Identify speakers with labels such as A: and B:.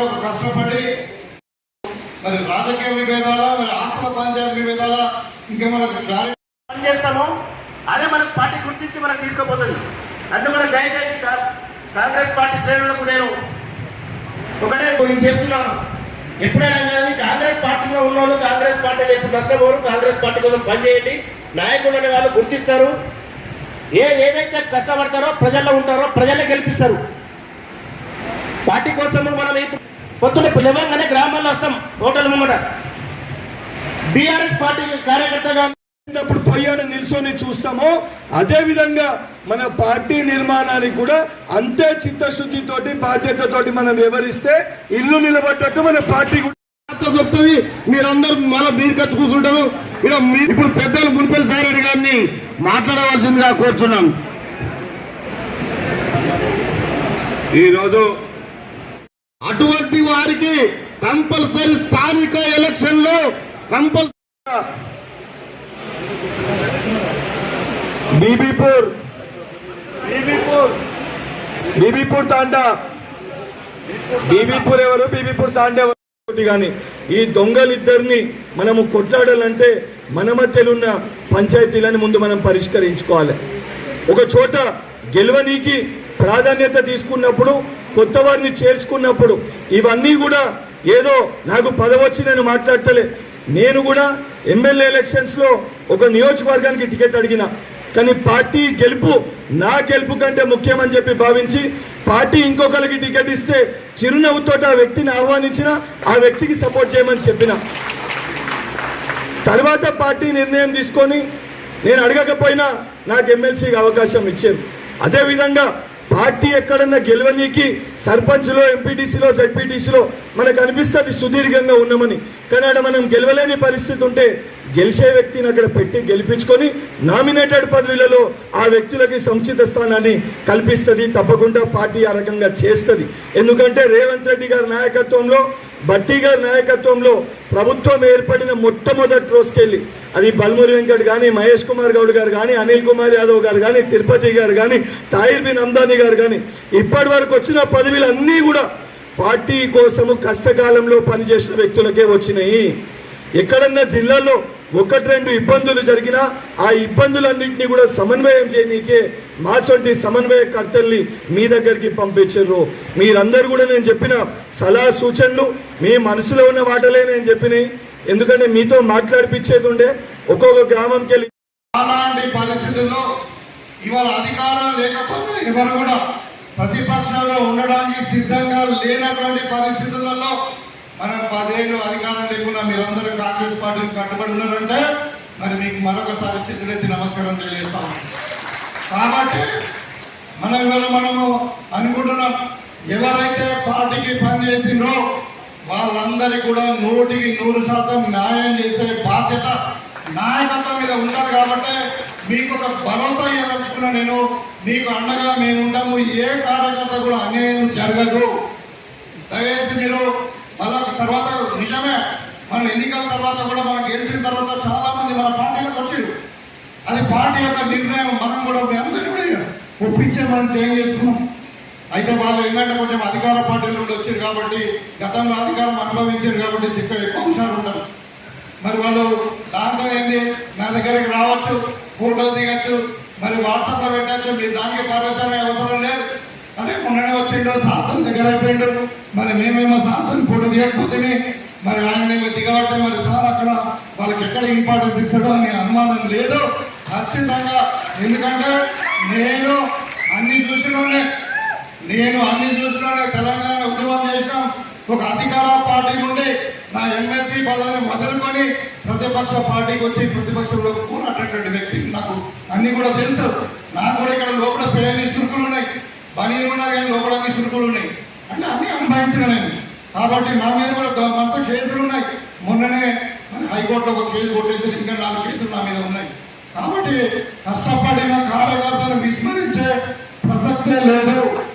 A: ఉన్నప్పుడు పార్టీ కొరకు కష్టపడి మరి రాజకీయ విభేదాల మరి ఆస్తుల పంచాయతీ విభేదాల ఇంకా క్లారిటీ
B: పని చేస్తామో అదే మనకు పార్టీ గుర్తించి మనకు తీసుకోపోతుంది. అందుకని దయచేసి కా- కాంగ్రెస్ పార్టీ శ్రేణులకు నేను ఒకటే చేస్తున్నాను. ఎప్పుడైనా కానీ కాంగ్రెస్ పార్టీలో ఉన్నవాళ్ళు కాంగ్రెస్ పార్టీలో ఇప్పుడు నష్టపోరు కాంగ్రెస్ పార్టీ కోసం పనిచేయండి నాయకుడు అనే వాళ్ళు గుర్తిస్తారు. ఏ ఏదైతే కష్టపడతారో ప్రజల్లో ఉంటారో ప్రజలే గెలిపిస్తారు. పార్టీ కోసం మనం పొద్దున్న లేవగానే గ్రామాల్లో వస్తాం. హోటల్ ముంగట. బీఆర్ఎస్ పార్టీ కార్యకర్తగా
C: ఉన్నప్పుడు పొయ్యాడు నిల్చొని చూస్తామో అదే విధంగా మన పార్టీ నిర్మాణానికి కూడా అంతే చిత్తశుద్ధితోటి బాధ్యతతోటి మనం వివరిస్తే ఇల్లు నిలబడ్డట్టు మన పార్టీ
A: చెప్తుంది. మీరందరూ మళ్ళీ మీరు ఖర్చు కూర్చుంటారు. ఇక్కడ ఇప్పుడు పెద్దలు మునిపల్లి సారెడ్డి గారిని మాట్లాడవలసిందిగా కోరుచున్నాం. ఈరోజు అటువంటి వారికి కంపల్సరీ స్థానిక ఎలక్షన్లో కంపల్సరీ
C: బీబీపూర్. బీబీపూర్. బీబీపూర్ తాండా. బీబీపూర్ ఎవరు? బీబీపూర్ తాండా కానీ ఈ దొంగలిద్దరిని మనము కొట్లాడాలంటే మన మధ్యలో ఉన్న పంచాయతీలను ముందు మనం పరిష్కరించుకోవాలి. ఒక చోట గెలవనీకి ప్రాధాన్యత తీసుకున్నప్పుడు కొత్త వారిని చేర్చుకున్నప్పుడు ఇవన్నీ కూడా ఏదో నాకు పదవచ్చి నేను మాట్లాడతలే. నేను కూడా ఎమ్మెల్యే ఎలక్షన్స్లో ఒక నియోజకవర్గానికి టికెట్ అడిగిన. కానీ పార్టీ గెలుపు నా గెలుపు కంటే ముఖ్యమని చెప్పి భావించి పార్టీ ఇంకొకరికి టికెట్ ఇస్తే చిరునవ్వుతో ఆ వ్యక్తిని ఆహ్వానించిన ఆ వ్యక్తికి సపోర్ట్ చేయమని చెప్పిన. తర్వాత పార్టీ నిర్ణయం తీసుకొని నేను అడగకపోయినా నాకు ఎమ్మెల్సీకి అవకాశం ఇచ్చారు. అదేవిధంగా పార్టీ ఎక్కడన్నా గెలవనీకి సర్పంచ్లో ఎంపీటీసీలో జడ్పీటీసీలో మనకు అనిపిస్తుంది సుదీర్ఘంగా ఉన్నామని. కానీ అక్కడ మనం గెలవలేని పరిస్థితి ఉంటే గెలిచే వ్యక్తిని అక్కడ పెట్టి గెలిపించుకొని నామినేటెడ్ పదవులలో ఆ వ్యక్తులకి సముచిత స్థానాన్ని కల్పిస్తుంది తప్పకుండా పార్టీ ఆ రకంగా చేస్తుంది. ఎందుకంటే రేవంత్ రెడ్డి గారి నాయకత్వంలో బట్టి గారి నాయకత్వంలో ప్రభుత్వం ఏర్పడిన మొట్టమొదటి రోజుకెళ్ళి అది బల్మూరి వెంకట్ కానీ మహేష్ కుమార్ గౌడ్ గారు కానీ అనిల్ కుమార్ యాదవ్ గారు కానీ తిరుపతి గారు కానీ తాయిర్ బిన్ అమ్దాని గారు కానీ ఇప్పటి వరకు వచ్చిన పదవులు అన్నీ కూడా పార్టీ కోసము కష్టకాలంలో పనిచేసిన వ్యక్తులకే వచ్చినాయి. ఎక్కడన్నా జిల్లాలో ఒకటి రెండు ఇబ్బందులు జరిగినా ఆ ఇబ్బందులన్నింటినీ కూడా సమన్వయం చేయనీకే మాసొంటి సమన్వయకర్తల్ని మీ దగ్గరికి పంపించారు మీరందరూ కూడా నేను చెప్పిన సలహా సూచనలు మీ మనసులో ఉన్న మాటలే నేను చెప్పినాయి ఎందుకంటే మీతో మాట్లాడిపించేది ఉండే ఒక్కొక్క గ్రామంకి వెళ్ళి
A: అలాంటి పరిస్థితుల్లో ఇవాళ అధికారం లేకపోతే ఎవరు కూడా ప్రతిపక్షంలో ఉండడానికి సిద్ధంగా లేనటువంటి పరిస్థితులలో మనం పదేళ్ళు అధికారం లేకుండా మీరందరూ కాంగ్రెస్ పార్టీకి కట్టుబడి ఉన్నారంటే మరి మీకు మరొకసారి చిత్రెత్తి నమస్కారం తెలియజేస్తాం కాబట్టి మనం ఇవాళ మనము అనుకుంటున్నాం ఎవరైతే పార్టీకి పనిచేసిండ్రో వాళ్ళందరికీ కూడా నూటికి నూరు శాతం న్యాయం చేసే బాధ్యత నాయకత్వం మీద ఉండదు కాబట్టి మీకు ఒక భరోసా ఇవ్వదలుచుకున్నా నేను మీకు అండగా మేము ఉంటాము. ఏ కార్యకర్త కూడా అన్యాయం జరగదు. దయచేసి మీరు మళ్ళా తర్వాత నిజమే మన ఎన్నికల తర్వాత కూడా మనం గెలిచిన తర్వాత చాలా మంది మన పార్టీలకు వచ్చారు అది పార్టీ యొక్క నిర్ణయం మనం కూడా మీ అందరినీ కూడా ఒప్పించే మనం చేంజ్ చేస్తున్నాం? అయితే వాళ్ళు ఏంటంటే కొంచెం అధికార పార్టీ నుండి వచ్చారు కాబట్టి గతంలో అధికారం అనుభవించారు కాబట్టి చెప్పే ఎక్కువ హుషారు ఉంటారు మరి వాళ్ళు దాంతో ఏంటి నా దగ్గరికి రావచ్చు ఫోటోలు దిగచ్చు మరి వాట్సాప్లో పెట్టచ్చు మీరు దానికి పర్మిషన్ అవసరం లేదు. అదే మొన్ననే వచ్చిండు సాధన దగ్గర అయిపోయిండు. మరి మేమేమో సాధన ఫోటో దిగకపోతే మరి ఆయన దిగబట్టి మరి సార్ అక్కడ వాళ్ళకి ఎక్కడ ఇంపార్టెన్స్ ఇస్తాడో అని అనుమానం లేదు. ఖచ్చితంగా. ఎందుకంటే నేను అన్ని చూసినోనే నేను అన్ని చూసినా తెలంగాణ ఉద్యమం చేసినాం. ఒక అధికార పార్టీ నుండి నా ఎమ్మెల్సీ పదవిని వదులుకొని ప్రతిపక్ష పార్టీకి వచ్చి ప్రతిపక్షంలో కూరటటువంటి వ్యక్తి. నాకు అన్ని కూడా తెలుసు. నాకు కూడా ఇక్కడ లోపల పేరు సురుకులు ఉన్నాయి. పని ఉన్నాయి కానీ లోపల అన్ని సురుకులు ఉన్నాయి. అంటే అన్ని అనుభవించిన నేను. కాబట్టి నా మీద కూడా ద- మస్తు కేసులు ఉన్నాయి. మొన్ననే మన హైకోర్టులో ఒక కేసు కొట్టేసి ఇంకా నాలుగు కేసులు నా మీద ఉన్నాయి. కాబట్టి కష్టపడిన కార్యకర్తలు విస్మరించే ప్రసక్తే లేదు.